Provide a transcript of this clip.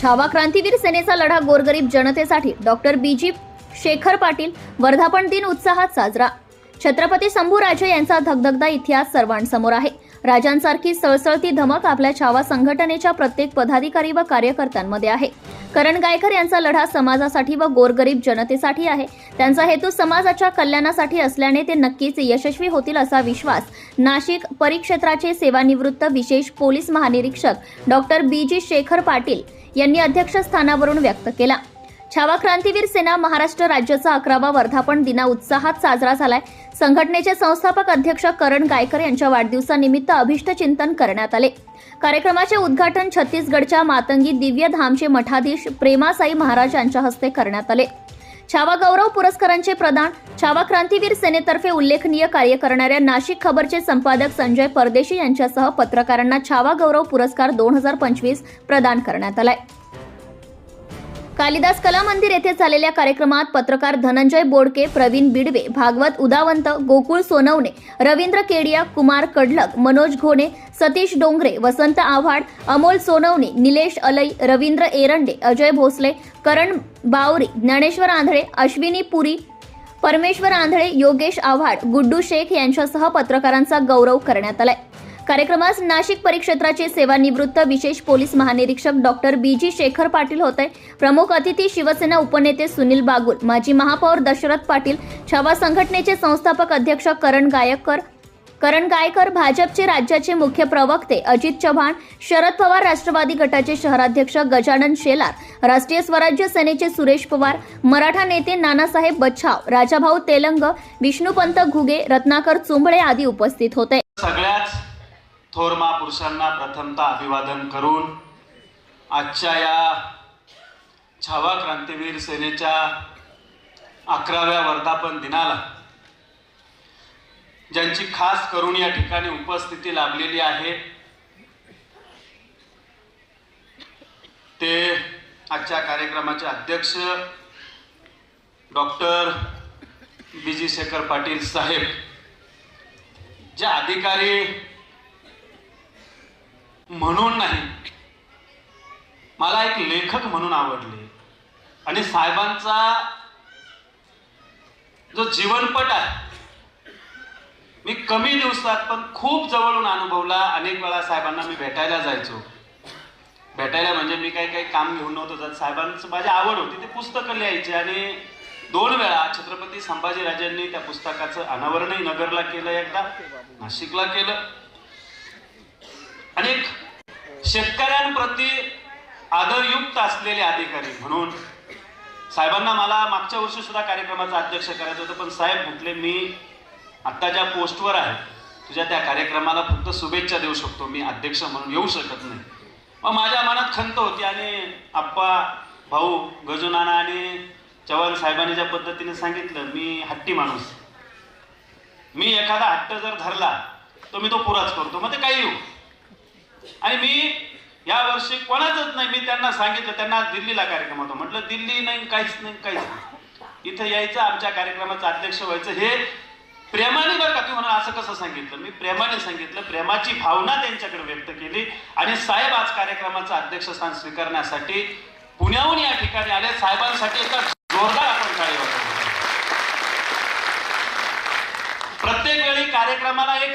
छावा क्रांतीवीर सेनेचा लढा गोरगरीब जनतेसाठी. डॉक्टर बीजी शेखर पाटील वर्धापन दिन उत्साहात साजरा. छत्रपती शंभूराजे यांचा धगधगदा इतिहास सर्वांसमोर आहे. राजांसारखी सळसळती धमक आपल्या छावा संघटनेच्या प्रत्येक पदाधिकारी व कार्यकर्त्यांमध्ये आहे. करण गायकर यांचा लढा समाजासाठी व गोरगरीब जनतेसाठी आहे. त्यांचा हेतू समाजाच्या कल्याणासाठी असल्याने ते नक्कीच यशस्वी होतील असा विश्वास नाशिक परिक्षेत्राचे सेवानिवृत्त विशेष पोलीस महानिरीक्षक doctor B G Shekhar Patil यांनी अध्यक्षस्थानावरून व्यक्त केला. छावा क्रांतीवीर सेना महाराष्ट्र राज्याचा अकरावा वर्धापन दिना उत्साहात साजरा झालाय. संघटनेचे संस्थापक अध्यक्ष करण गायकर यांच्या वाढदिवसानिमित्त अभिष्ट चिंतन करण्यात आले. कार्यक्रमाचे उद्घाटन छत्तीसगडच्या मातंगी दिव्य धामचे मठाधीश प्रेमासाई महाराज यांच्या हस्ते करण्यात आले. छावा गौरव पुरस्कारांचे प्रदान छावा क्रांतीवीर सेनेतर्फे उल्लेखनीय कार्य करणाऱ्या नाशिक खबरचे संपादक संजय परदेशी यांच्यासह पत्रकारांना छावा गौरव पुरस्कार दोन हजार पंचवीस प्रदान करण्यात आलाय. कालिदास कला मंदिर येथे झालेल्या कार्यक्रमात पत्रकार धनंजय बोडके प्रवीण बिडवे भागवत उदावंत गोकुळ सोनवणे रवींद्र केडिया कुमार कडलक मनोज घोणे सतीश डोंगरे वसंत आव्हाड अमोल सोनवणे निलेश अलई रवींद्र एरंडे अजय भोसले करण बावरी ज्ञानेश्वर आंधळे अश्विनी पुरी परमेश्वर आंधळे योगेश आव्हाड गुड्डू शेख यांच्यासह पत्रकारांचा गौरव करण्यात आलाय. कार्यक्रमास नाशिक परिक्षेत्राचे सेवानिवृत्त विशेष पोलीस महानिरीक्षक doctor B G Shekhar Patil होते. प्रमुख अतिथी शिवसेना उपनेते सुनील बागुल माजी महापौर दशरथ पाटील छावा संघटनेचे संस्थापक अध्यक्ष करण गायककर करण गायकर भाजपचे राज्याचे मुख्य प्रवक्ते अजित चव्हाण शरद पवार राष्ट्रवादी गटाचे शहराध्यक्ष गजानन शेलार राष्ट्रीय स्वराज्य सेनेचे सुरेश पवार मराठा नेते नानासाहेब बच्छाव राजाभाऊ तेलंग विष्णुपंत घुगे रत्नाकर चुंबळे आदी उपस्थित होते. सगळ्याच थोर महापुरुषांना प्रथमतः अभिवादन करून आजच्या या छावा क्रांतीवीर सेनेच्या अकराव्या वर्धापन दिनाला ज्यांची खास करून या ठिकाणी उपस्थिती लाभलेली आहे ते आजच्या कार्यक्रमाचे अध्यक्ष doctor B G Shekhar Patil साहेब जे अधिकारी म्हणून नाही. मला एक लेखक म्हणून आवडले. आणि साहेबांचा जो जीवनपट आहे मी कमी दिवसात पण खूप जवळून अनुभवला. अनेक वेळा साहेबांना मी भेटायला जायचो. भेटायला म्हणजे मी काही काही काम घेऊन नव्हतो जात. साहेबांचं माझी आवड होती. ते पुस्तकं लिहायचे आणि दोन वेळा छत्रपती संभाजीराजांनी त्या पुस्तकाचं अनावरणही नगरला केलं एकदा नाशिकला केलं. अनेक शेतकऱ्यांप्रती आदरयुक्त असलेले अधिकारी म्हणून साहेबांना मला मागच्या वर्षी सुद्धा कार्यक्रमाचं अध्यक्ष करायचं होतं पण साहेब म्हटले मी आत्ता ज्या पोस्टवर आहे तुझ्या त्या कार्यक्रमाला फक्त शुभेच्छा देऊ शकतो. मी अध्यक्ष म्हणून येऊ शकत नाही. मग माझ्या मनात खंत होती आणि आप्पा भाऊ गजुनाना आणि चव्हाण साहेबांनी ज्या पद्धतीने सांगितलं मी हट्टी माणूस. मी एखादा हट्ट जर धरला तर मी तो पुराच करतो. मग ते काही येऊ आणि मी या वर्षी कोणाचंच नाही मी त्यांना सांगितलं त्यांना दिल्लीला कार्यक्रम होता. म्हटलं दिल्ली नाही काहीच नाही काहीच नाही. इथं यायचं आमच्या कार्यक्रमाचं अध्यक्ष व्हायचं. हे प्रेमाने बरं का तुम्ही म्हणा असं कसं सांगितलं? मी प्रेमाने सांगितलं प्रेमाची भावना त्यांच्याकडे व्यक्त केली. आणि साहेब आज कार्यक्रमाचं अध्यक्षस्थान स्वीकारण्यासाठी पुण्याहून या ठिकाणी आले. साहेबांसाठी एका जोरदार आपण टाळी प्रत्येक वेळी कार्यक्रमाला एक